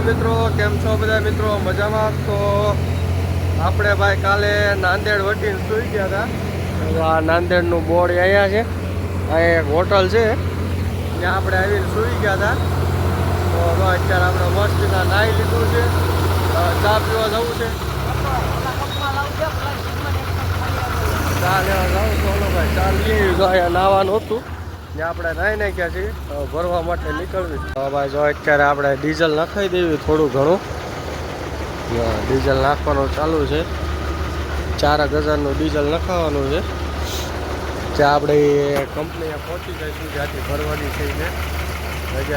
મિત્રો, કેમ છો બધા મિત્રો? મજામાં? તો આપણે ભાઈ કાલે નાંદેડ વટીને સુઈ ગયા હતા. આ નાંદેડનું બોર્ડ અહીંયા છે. આ એક હોટલ છે. ત્યાં આપણે આવીને સુઈ ગયા હતા. તો અત્યારે આપણે મસ્તીના નાહી લીધું છે. ચા પીવા જવું છે. ચા લેવા જાઉં તો ભાઈ, ચા લઈ નાહવાનું હતું. ત્યાં આપણે નાહી નાખ્યા છીએ ભરવા માટે નીકળવી. ભાઈ જો અત્યારે આપણે ડીઝલ નખાઈ દેવી થોડું ઘણું. ડીઝલ નાખવાનું ચાલુ છે. ચારક હજારનું ડીઝલ નખાવાનું છે. ત્યાં આપણે કંપનીએ પહોંચી જઈશું જ્યાંથી ભરવાની છે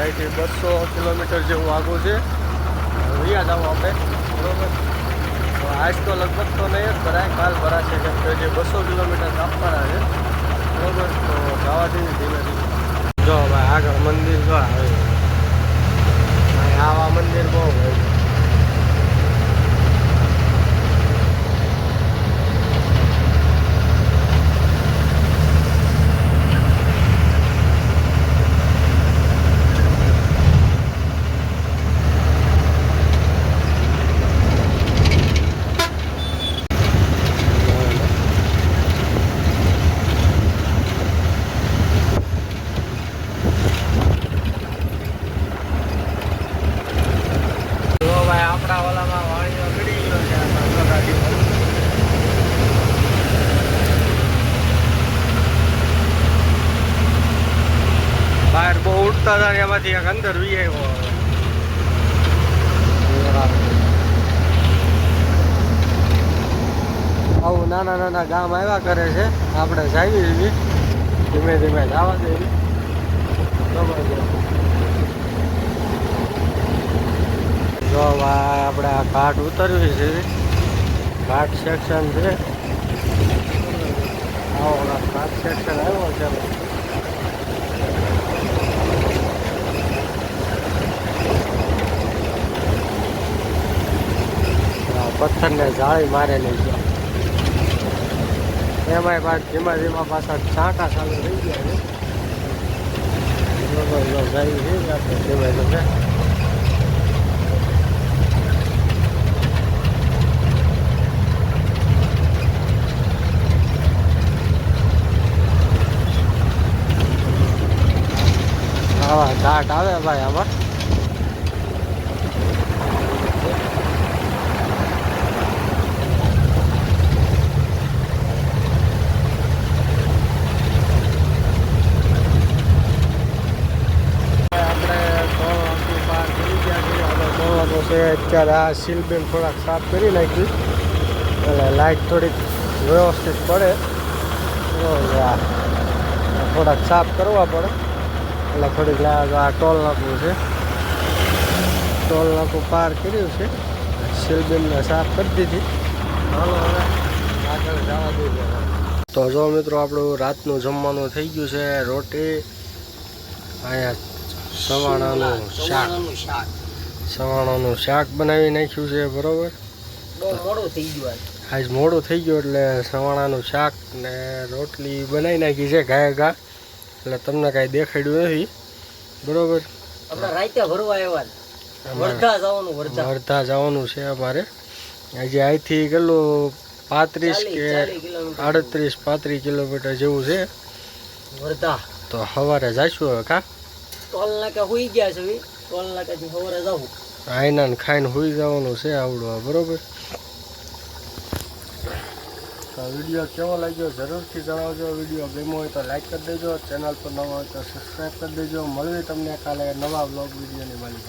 અહીંથી બસો કિલોમીટર જેવું આગું છે. અહીંયા જાવ આપણે. બરોબર? આજ તો લગભગ તો નહીં જ ભરાય, કાલ ભરાશે કેમ કે જે બસો કિલોમીટર કાપવાના છે. જો ભાઈ આગળ મંદિર જો આવે. આવા મંદિર બહુ હોય જો ભાઈ આપણા ઓલામાં વાણીઓ ગળી ગયો છે આ બાજુ ગાડીમાં. હતા એમાંથી એક અંદર વી આવ્યો આવું નાના નાના ગામ આવ્યા કરે છે. આપણે જાવી ધીમે ધીમે જવા દેવી. જો આપણે આ ઘાટ ઉતરવી છે. ઘાટ સેક્શન છે. આવો ઘાટ સેક્શન આવ્યો છે આ પથ્થરને જાળી મારેલી છે. એમાંય પાછ ધીમા ધીમા પાછા છાંટા ચાલુ થઈ ગયા છે. બરોબર જો જાય છે, આપણે ધીમે ધીમે. આવા ઘાટ આવે ભાઈ આમાં આપણે ત્રણ વાગી પાર થઈ ગયા છીએ હવે ત્રણ વાગો છે. અત્યારે આ સીલબેન થોડાક સાફ કરી નાખી એટલે લાઇટ થોડીક વ્યવસ્થિત પડે. થોડાક સાફ કરવા પડે. એટલે થોડીક આ ટોલ નાખવું છે. ટોલ નાકું પાર કર્યું છે. સીલબેનને સાફ કરી દીધી. હાલો હવે આગળ જવા દઈએ. તો જો મિત્રો, આપણું રાતનું જમવાનું થઈ ગયું છે. રોટી, અહીંયા સવાણાનું શાક. સવાણાનું શાક બનાવી નાખ્યું છે બરોબર? મોડું થઈ ગયું આજ. મોડું થઈ ગયું એટલે સવાણાનું શાક ને રોટલી બનાવી નાખી છે ગાય ગા. એટલે તમને કાંઈ દેખાડ્યું નથી બરોબર? રાતે ભરવા આવ્યા વર્ધા જવાનું વર્ધા. વર્ધા જવાનું છે અમારે. હજી અહીંથી કેટલું પાંત્રીસ કે આડત્રીસ પાંત્રીસ કિલોમીટર જેવું છે. વર્ધા. તો સવારે જઈશું હવે કા? ટોલ નાકે હુઈ ગયા છે ટોલ નાકેથી સવારે જવું આઈના ને ખાઈને સુઈ જવાનું છે આવડું આ બરોબર? તો વીડિયો કેવો લાગ્યો જરૂરથી જણાવજો. વીડિયો ગમ્યો હોય તો લાઈક કરી દેજો. ચેનલ પર નવા હોય તો સબસ્ક્રાઈબ કરી દેજો. મળવી તમને કાલે નવા બ્લોગ વિડીયોની માલિક.